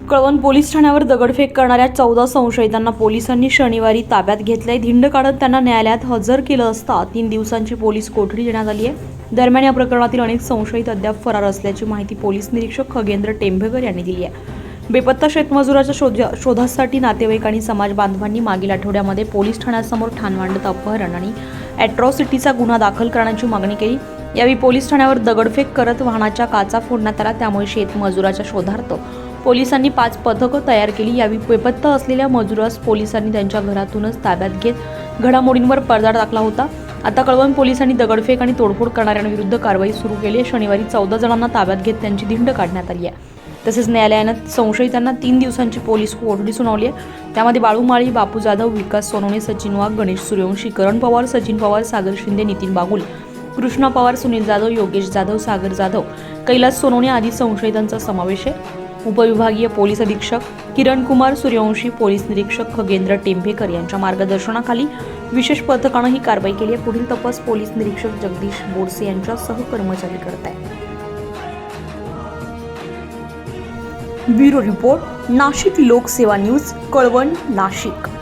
Kalwan police ठाण्यावर दगडफेक करणाऱ्या चौदा संशयितांना पोलिसांनी शनिवारी ताब्यात घेतलंय. धिंड काढत त्यांना न्यायालयात हजर केलं असता तीन दिवसांची पोलीस कोठडी देण्यात आली आहे. दरम्यान या प्रकरणातील अनेक संशयित अद्याप फरार असल्याची माहिती पोलीस निरीक्षक खगेंद्र टेंभेकर यांनी दिली आहे. बेपत्ता शेतमजुराच्या शोध शोधासाठी नातेवाईक आणि समाज बांधवांनी मागील आठवड्यामध्ये पोलीस ठाण्यासमोर ठाण मांडत अपहरण आणि अॅट्रॉसिटीचा गुन्हा दाखल करण्याची मागणी केली. यावेळी पोलीस ठाण्यावर दगडफेक करत वाहनाच्या काचा फोडण्यात आला. त्यामुळे शेतमजुराच्या शोधार्थ पोलिसांनी पाच पथकं तयार केली. यावेळी बेपत्ता असलेल्या मजुरास पोलिसांनी त्यांच्या घरातूनच ताब्यात घेत घडामोडींवर पडदा टाकला होता. आता कळवण पोलिसांनी दगडफेक आणि तोडफोड करणाऱ्यांविरुद्ध कारवाई सुरू केली आहे. शनिवारी चौदा जणांना ताब्यात घेत त्यांची धिंड काढण्यात आली आहे. तसेच न्यायालयानं संशयितांना तीन दिवसांची पोलीस कोठडी सुनावली आहे. त्यामध्ये बाळूमाळी बापू जाधव विकास सोनवणे सचिन वाघ गणेश सूर्यवंशी करण पवार सचिन पवार सागर शिंदे नितीन बागुल कृष्णा पवार सुनील जाधव योगेश जाधव सागर जाधव कैलास सोनवणे आदी संशयितांचा समावेश आहे. उपविभागीय पोलीस अधीक्षक किरण कुमार सूर्यवंशी पोलीस निरीक्षक खगेंद्र टेंभेकर यांच्या मार्गदर्शनाखाली विशेष पथकानं ही कारवाई केली आहे. पुढील तपास पोलीस निरीक्षक जगदीश बोरसे यांच्या सहकर्मचारी करत आहे ब्युरो रिपोर्ट नाशिक लोकसेवा न्यूज कळवण नाशिक.